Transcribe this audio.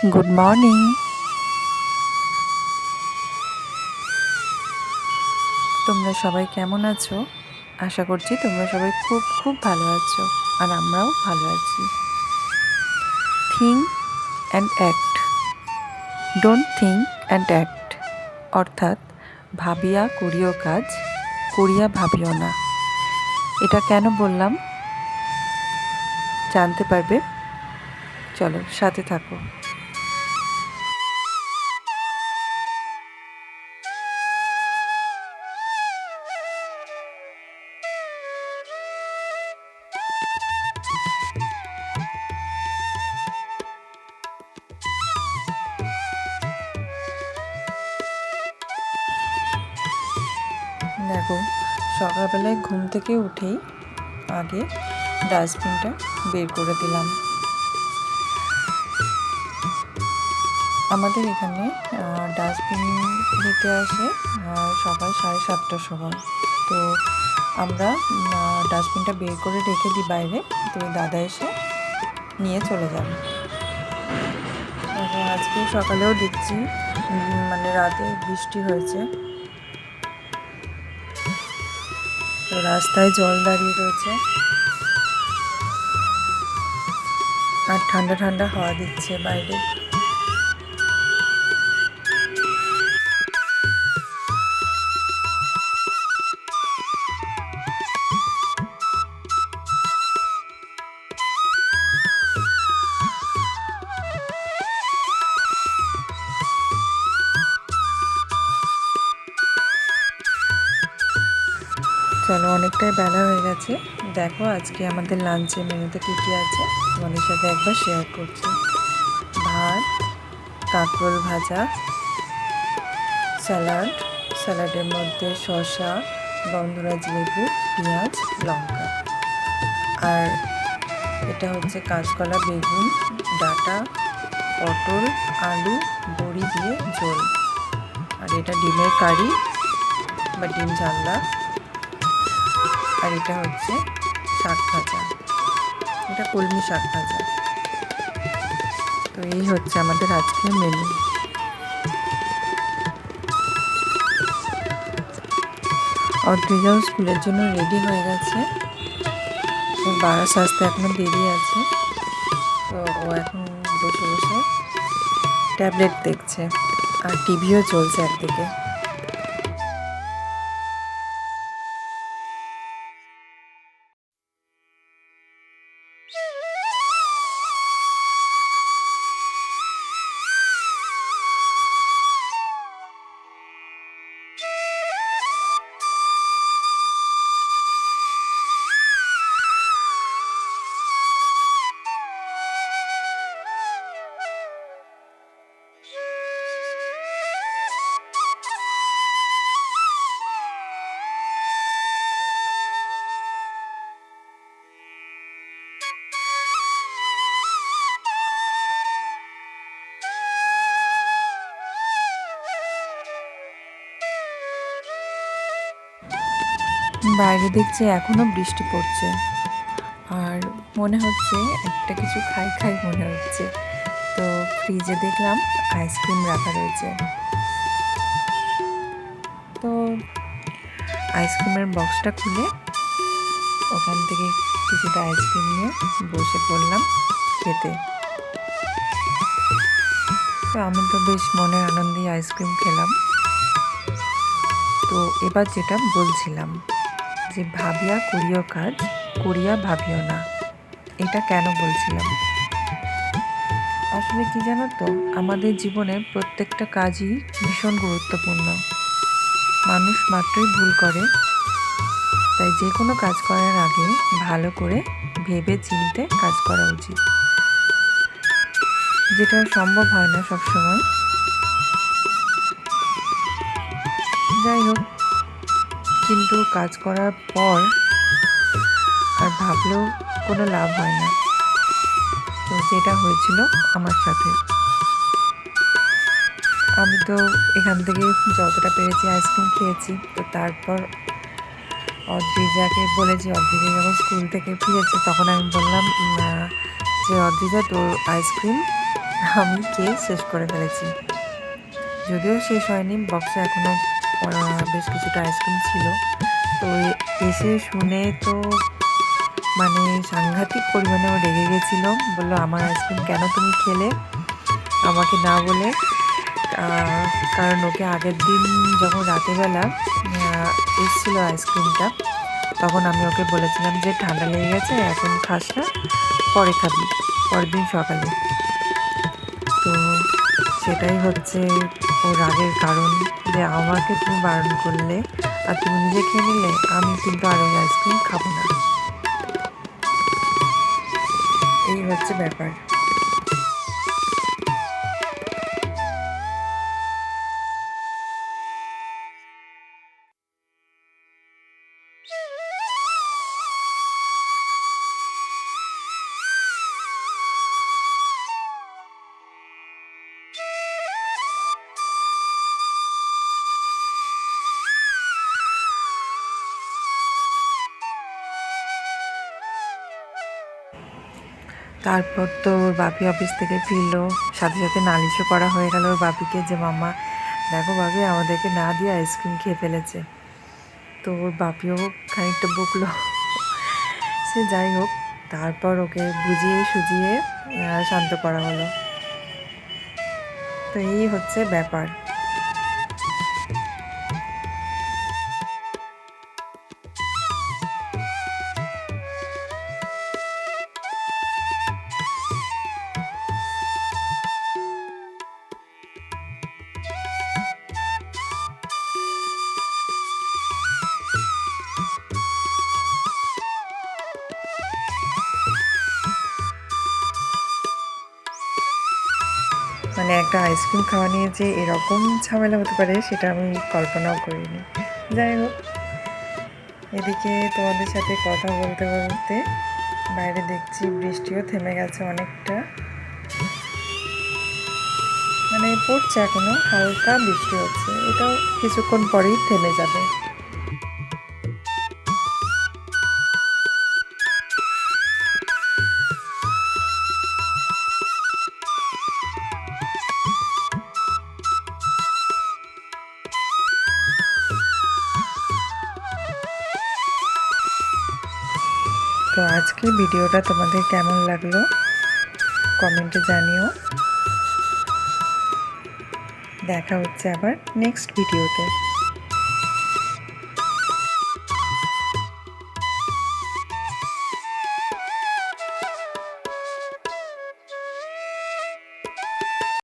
Good morning তোমরা সবাই কেমন আছো? আশা করছি তোমরা সবাই খুব খুব ভালো আছো, আর আমরাও ভালো আছি। Think and act don't think and act অর্থাৎ, ভাবিয়া করিও কাজ, করিয়া ভাবিও না। এটা কেন বললাম? জানতে পারবে? চলো, সাথে থাকো। দেখো, সকালবেলায় ঘুম থেকে উঠেই আগে ডাস্টবিনটা বের করে দিলাম। আমাদের এখানে ডাস্টবিন নিতে আসে সকাল সাড়ে সাতটার সময়। তো আমরা ডাস্টবিনটা বের করে রেখে দিই বাইরে, তো দাদা এসে নিয়ে চলে যান এবং আজকে সকালেও দেখছি মানে রাতে বৃষ্টি হয়েছে। তো রাস্তায় জল দাঁড়িয়ে রয়েছে। আর ঠান্ডা ঠান্ডা হাওয়া দিচ্ছে বাইরে। চলো, অনেকটাই বেলা হয়ে গেছে। দেখো আজকে আমাদের লাঞ্চের মেনুতে কী কী আছে, তোমাদের সাথে একবার শেয়ার করছি। ভাত, কাঁকরোল ভাজা স্যালাড স্যালাডের মধ্যে শসা গন্ধরাজ লেবু পেঁয়াজ, লঙ্কা। আর এটা হচ্ছে কাঁচকলা, বেগুন, ডাটা, পটল, আলু, বড়ি দিয়ে ঝোল। আর এটা ডিমের কারি বা ডিম জানলা আর এটা হচ্ছে শাক ভাজা। এটা কলমি শাক ভাজা। তো এই হচ্ছে আমাদের আজকের মেনু অদ্রিজাও স্কুলের জন্য রেডি হয়ে গেছে। ওর বারাস আসতে এখনও দেরি আছে। তো ও এখন বসে বসে ট্যাবলেট দেখছে। আর টিভিও চলছে একদিকে। বাইরে দেখছি এখনও বৃষ্টি পড়ছে। আর মনে হচ্ছে একটা কিছু খাই খাই মনে হচ্ছে। তো ফ্রিজে দেখলাম আইসক্রিম রাখা রয়েছে। তো আইসক্রিমের বক্সটা খুলে ওখান থেকে কিছুটা আইসক্রিম নিয়ে বসে পড়লাম খেতে। তো আমি তো বেশ মনে আনন্দেই আইসক্রিম খেলাম। তো এবার যেটা বলছিলাম যে ভাবিয়া করিও কাজ, করিয়া ভাবিও না। এটা কেন বলছিলাম? আসলে কি জানো তো, আমাদের জীবনে প্রত্যেকটা কাজই ভীষণ গুরুত্বপূর্ণ। মানুষ মাত্রই ভুল করে, তাই যে কোনো কাজ করার আগে ভালো করে ভেবে চিনতে কাজ করা উচিত। যেটা সম্ভব হয় না সবসময়। যাই হোক কিন্তু কাজ করার পর আর ভাবলেও কোনো লাভ হয় না। তো যেটা হয়েছিল আমার সাথে। আমি তো এখান থেকে যতটা পেরেছি আইসক্রিম খেয়েছি। তো তারপর অদ্রিজাকে বলেছি অদ্রিজা যখন স্কুল থেকে ফিরেছে তখন আমি বললাম "না, যে অদ্রিজা তোর আইসক্রিম আমি খেয়ে শেষ করে ফেলেছি। যদিও শেষ হয়নি বক্সে এখনও বেশ কিছুটা আইসক্রিম ছিল। তো এসে শুনে তো মানে সাংঘাতিক পরিমাণে ও রেগে গেছিল। বলল, আমার আইসক্রিম কেন তুমি খেলে? আমাকে না বলে কারণ ওকে আগের দিন যখন রাতেরবেলা এসেছিল আইসক্রিমটা তখন আমি ওকে বলেছিলাম যে, ঠান্ডা লেগে গেছে, এখন খাস না, পরে খাবি, পরের দিন সকালে। তো সেটাই হচ্ছে ওর রাগের কারণ যে আমাকে তুমি বারণ করলে আর তুমি নিজে খেয়ে নিলে, আমি কিন্তু আর ওই আইসক্রিম খাব না। এই হচ্ছে ব্যাপার। তারপর তো ওর বাপি অফিস থেকে ফিরলো। সাথে সাথে নালিশও করা হয়ে গেল ওর বাপিকে যে মামা দেখো বাপি আমাদেরকে না দিয়ে আইসক্রিম খেয়ে ফেলেছে। তো ওর বাপিও খানিকটা বকলো। সে যাই হোক, তারপর ওকে বুঝিয়ে সুজিয়ে শান্ত করা হলো। তো এই হচ্ছে ব্যাপার। মানে একটা আইসক্রিম খাওয়া নিয়ে যে এরকম ঝামেলা হতে পারে, সেটা আমি কল্পনাও করিনি। যাই হোক, এদিকে তোমাদের সাথে কথা বলতে বলতে বাইরে দেখছি বৃষ্টিও থেমে গেছে অনেকটা। মানে পড়ছে এখনও, হালকা বৃষ্টি হচ্ছে, এটাও কিছুক্ষণ পরেই থেমে যাবে। তো আজকে ভিডিওটা তোমাদের কেমন লাগল? কমেন্টে জানিও। দেখা হচ্ছে আবার নেক্সট ভিডিওতে।